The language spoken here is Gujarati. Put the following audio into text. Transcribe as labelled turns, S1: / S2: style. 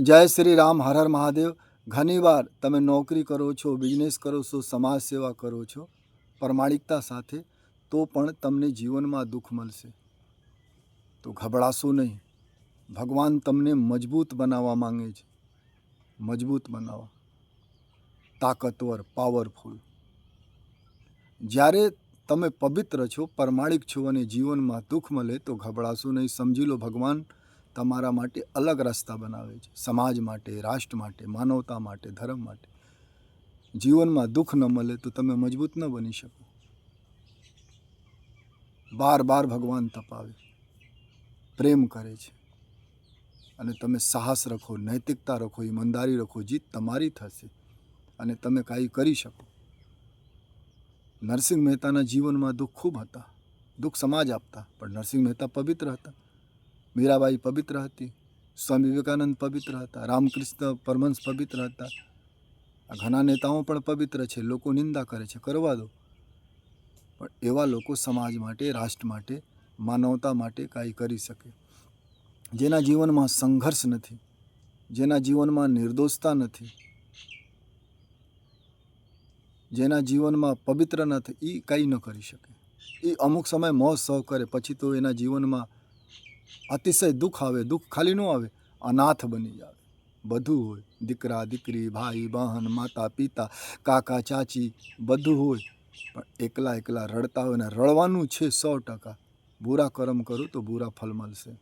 S1: જય શ્રી રામ, હર હર મહાદેવ. ઘણીવાર તમે નોકરી કરો છો, બિઝનેસ કરો છો, સમાજ સેવા કરો છો, પ્રમાણિકતા સાથે, તો પણ તમને જીવનમાં દુઃખ મળશે. તો ગભરાશો નહીં. ભગવાન તમને મજબૂત બનાવવા માંગે છે. મજબૂત બનાવવા તાકતવર પાવરફુલ જ્યારે તમે પવિત્ર છો, પ્રમાણિક છો અને જીવનમાં દુઃખ મળે તો ગભરાશો નહીં. સમજી લો ભગવાન તમારા માટે અલગ રસ્તા બનાવે છે. સમાજ માટે, રાષ્ટ્ર માટે, માનવતા માટે, ધર્મ માટે. જીવનમાં દુઃખ ન મળે તો તમે મજબૂત ન બની શકો. બાર બાર ભગવાન તપાવે. પ્રેમ કરે છે. અને તમે સાહસ રાખો, નૈતિકતા રાખો, ઈમાનદારી રાખો, જીત તમારી થશે. અને તમે કાંઈ કરી શકો. નરસિંહ મહેતાના જીવનમાં દુઃખ ખૂબ હતા. દુઃખ સમાજ આપતા, પણ નરસિંહ મહેતા પવિત્ર હતા. મીરાબાઈ પવિત્ર હતી, સ્વામી વિવેકાનંદ પવિત્ર હતા, રામકૃષ્ણ પરમહંસ પવિત્ર હતા. આ ઘણા નેતાઓ પણ પવિત્ર છે, લોકો નિંદા કરે છે, કરવા દો. પણ એવા લોકો સમાજ માટે, રાષ્ટ્ર માટે, માનવતા માટે કાંઈ કરી શકે. જેના જીવનમાં સંઘર્ષ નથી, જેના જીવનમાં નિર્દોષતા નથી, જેના જીવનમાં પવિત્ર નથી એ કંઈ ન કરી શકે. એ અમુક સમય મોજ સહ કરે, પછી તો એના જીવનમાં અતિશય દુઃખ આવે, દુઃખ ખાલી ન આવે, અનાથ બની જાય. બધું હોય. દીકરા, દીકરી, ભાઈ, બહેન, માતા, પિતા, કાકા, ચાચી, બધું હોય. પણ એકલા એકલા રડતા હોય ને રડવાનું છે સો ટકા. બુરા કર્મ કરું તો બુરા ફલ મળશે